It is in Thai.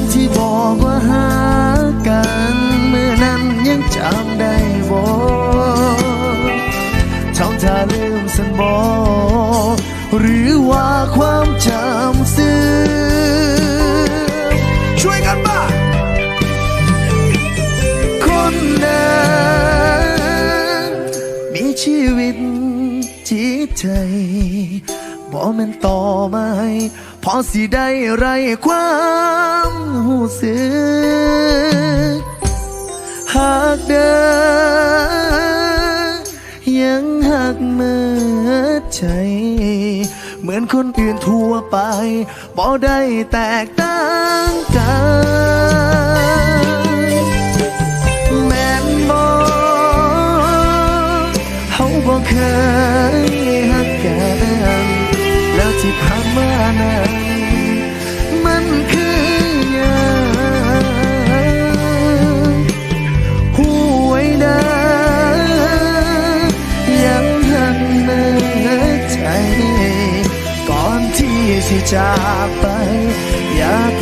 ำที่บอกว่าหากัน เมื่อนั้นยังจำได้บ่ทำท่าลืมสันบ่หรือว่าความจำเสื่อมช่วยกันบ้าคนนั้นมีชีวิตจิตใจ บ่แม่นต่อมาให้พอสิได้ไรความหูสึกหากเดินยังหักเมื่อใจ เหมือนคนอื่นทั่วไปบ่ได้แตกต่างกันแม่นบ่เขาบ่เคย แล้วที่ผ่านมานั้นมันคือหยังหูไว้นะยังหันเมื่อใจ ก่อนที่สิจากไป อยาก